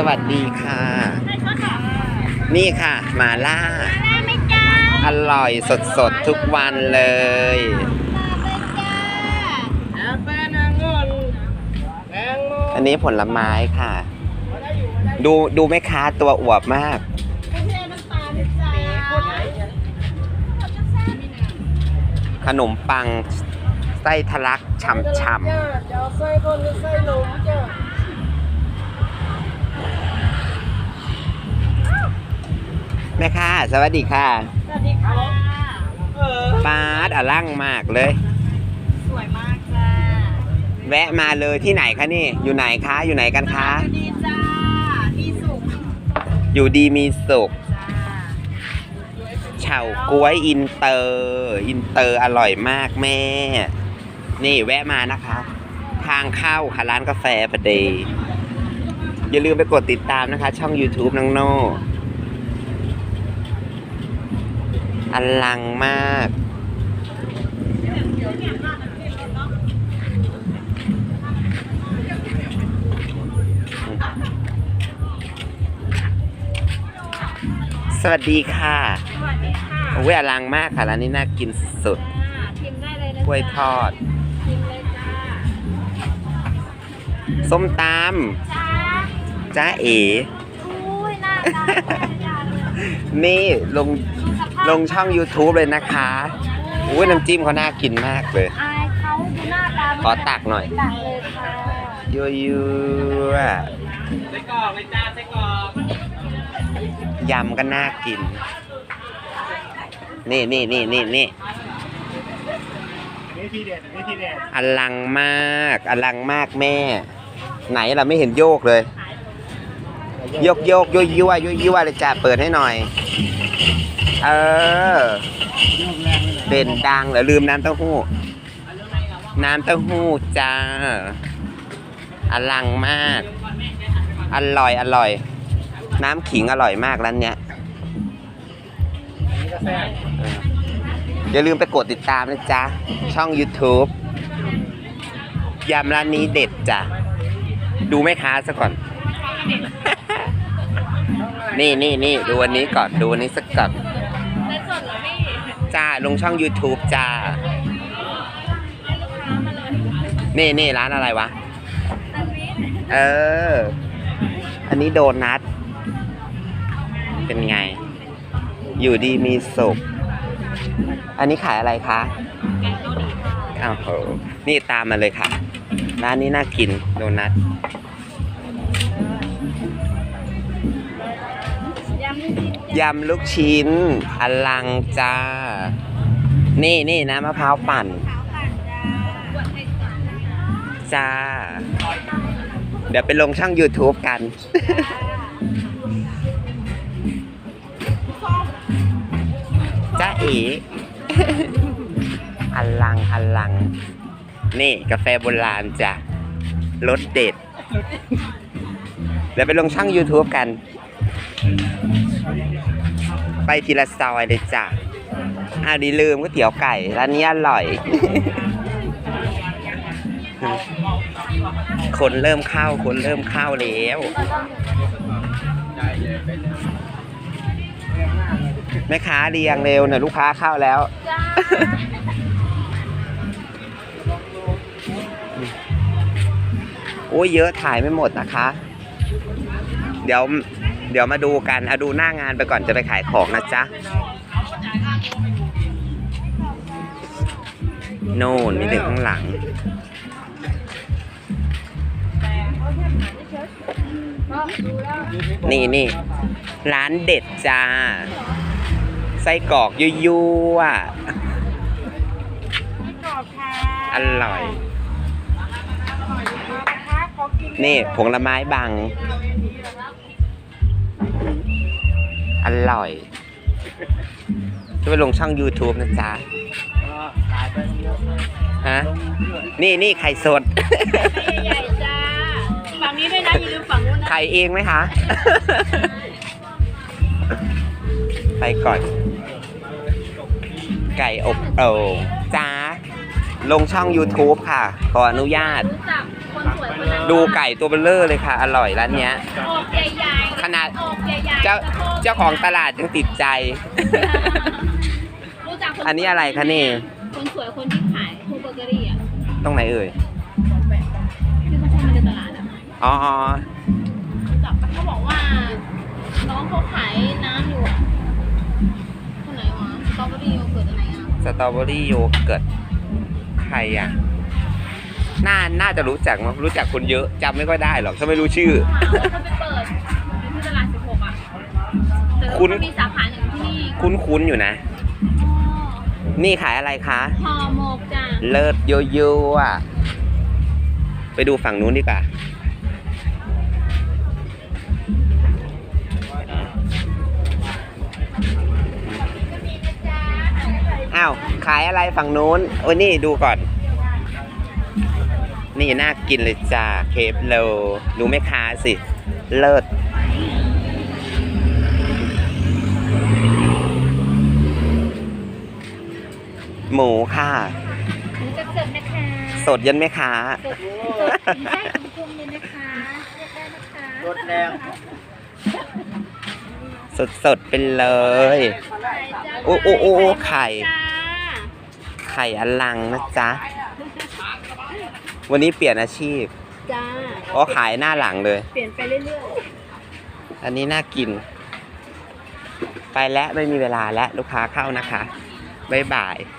สวัสดีค่ะ นี่ค่ะหมาล่าได้ไหมจ้าอร่อยสดสดๆทุกวันเลยมาเลยจ้าอันนี้ผลไม้ค่ะ ดูดูแม่ค้าตัวอวบมากไม่ใช่น้ำตาลจ้าขนมปังไส้ทะลักฉ่ำจะเอาไส้คนหรือไส้หนมจ้ะๆ แม่ค้าสวัสดีค่ะสวัสดีค่ะเออปาดอลังมากเลย สวยมากจ้าแวะมาเลยที่ไหนคะนี่ อยู่ไหนคะ อยู่ไหนกันคะสวัสดีจ้าพี่สุขอยู่ดีมีสุขจ้าเฉาก๊วยอินเตอร์ อินเตอร์อร่อยมากแม่ นี่แวะมานะคะ ทางเข้าค่ะร้านกาแฟประเดย์อย่าลืมไปกดติดตามนะคะ ช่อง YouTube น้องโน่ อลังมาก สวัสดีค่ะ สวัสดีค่ะโอ้ยอลังมากค่ะร้านนี้น่ากินสุดอ่าพิมพ์ได้เลยนะกล้วยทอด พิมพ์เลยจ้าส้มตจ้าำจ้าเอ๋ อุ้ยน่ารักแม่จ้าเลยนี่ลงสภาพ ลงช่อง YouTube เลยนะคะอุ้ยน้ำจิ้มเขาน่ากินมากเลย อายเขาดูหน้าตาขอตักหน่อย ตักเลยค่ะยั่วยั่วไส้กรอกเลยจ้าไส้กรอกยำก็น่ากิน นี่นี่นี่นี่นี่นี่ทีเด็ดนี่ทีเด็ดอลังมาก อลังมากแม่ ไหนล่ะไม่เห็นโยกเลยโยกโยกยั่วยั่วยั่วยั่วเลยจ้าเปิดให้หน่อย เออเลยเด่นดังเหรอลืมน้ำเต้าหู้ น้ำเต้าหู้จ้า อลังมาก อร่อยอร่อย น้ำขิงอร่อยมากร้านเนี้ยอออย่าลืมไปกดติดตามนะจ๊ะ ช่อง YouTube ยำร้านนี้เด็ดจ้ะ ดูแม่ค้าซะก่อน นี่นี่นี่ดูอันนี้ก่อนดูอันนี้สักก่อนในส่วนเหรอพี่จ้าลงช่อง YouTube จ้า นี่นี่ร้านอะไรวะตันวิทเออ อันนี้โดนัท เป็นไง อยู่ดีมีสุข อันนี้ขายอะไรคะแกงเกาหลีค่ะอ้าวโหนี่ตามมาเลยค่ะ ร้านนี้น่ากินโดนัท ยำลูกชิ้น อลังจ้า นี่นี่นะมะพร้าวปั่นจ้าบวชไทยก่อนนะคะจ้า เดี๋ยวไปลงช่อง YouTube กัน จ้าเอ๋อลังอลัง นี่กาแฟโบราณจ้ะรสเด็ด เดี๋ยวไปลงช่อง YouTube กัน ไปทีละซอยเลยจ้ะอ่าดีลืมก๋วยเตี๋ยวไก่ร้านนี้อร่อย คนเริ่มเข้า คนเริ่มเข้าแล้วแม่ค้าเรียงเร็วเนี่ยลูกค้าเข้าแล้ว โอ้ยเยอะถ่ายไม่หมดนะคะ เดี๋ยว เดี๋ยวมาดูกันเอาดูหน้างานไปก่อนจะไปขายของนะจ๊ะโน่นมีถึงข้างหลัง นี่นี่ร้านเด็ดจ้า ไส้กรอกยั่วไม่กรอบค่ะๆอร่อยนะคะขอกินนี่ผงละไม้บัง อร่อยจะไปลงช่อง YouTube นะจ๊ะก็ขายไปเยอะฮะลงเรื่อยนี่นี่ไข่สด ใหญ่ๆจ้าฝั่งนี้ด้วยนะอย่าลืมฝั่งนู้นนะไข่เองไหมคะ ไปก่อน ไก่อบโอ่งจ้า ลงช่อง YouTube ค่ะ ขออนุญาตรู้จัก ดูไก่ตัวเบลเลอร์เลยค่ะ อร่อยร้านเนี้ย อกใหญ่ๆขนาด อกใหญ่ๆเจ้าสะโพกเจ้าของตลาดยังติดใจ รู้จักคนอันนี้อะไรคะนี่ คนสวยคนที่ขายพวกเบเกอรี่อะตรงไหนเอ่ย ที่เขาใช้มาในตลาดอะอ๋อรู้จักปะเขาบอกว่า น้องเขาขายน้ำอยู่อะคนไหนวะสตรอเบอรี่โยเกิร์ตอะไรอะสตรอเบอรี่โยเกิร์ตใครอะ น่าน่าจะรู้จักมั้งรู้จักคนเยอะจำไม่ค่อยได้หรอกถ้าไม่รู้ชื่อ ถ้าไปเปิดอยู่ที่ตลาด16อะแต่คุณมันมีสาขาหนึ่งที่นี่คุ้นๆอยู่นะอ๋อนี่ขายอะไรคะ ห่อหมกจ้ะเลิศโยโย่อะไปดูฝั่งนู้นดีกว่า อ้าว ขายอะไรฝั่งนู้น โอ้ยนี่ดูก่อน นี่น่ากินเลยจ้าเคฟโลดูแม่ค้าสิ เลิศหมูค่ะหนูจะเสิร์ฟนะคะ สดยันแม่ค้าสดสดถึงได้ถึงพวงเลยนะคะเรียกได้นะคะรถแรงสดสดๆเป็นเลยโอ้โอ้โอ้โอ้ไข่จ้าไข่อลังนะจ๊ะ วันนี้เปลี่ยนอาชีพจ้าอ๋อขายหน้าหลังเลย เปลี่ยนไปเรื่อยอันนี้น่ากิน ไปแล้วไม่มีเวลาแล้วลูกค้าเข้านะคะ บ๊ายบายๆ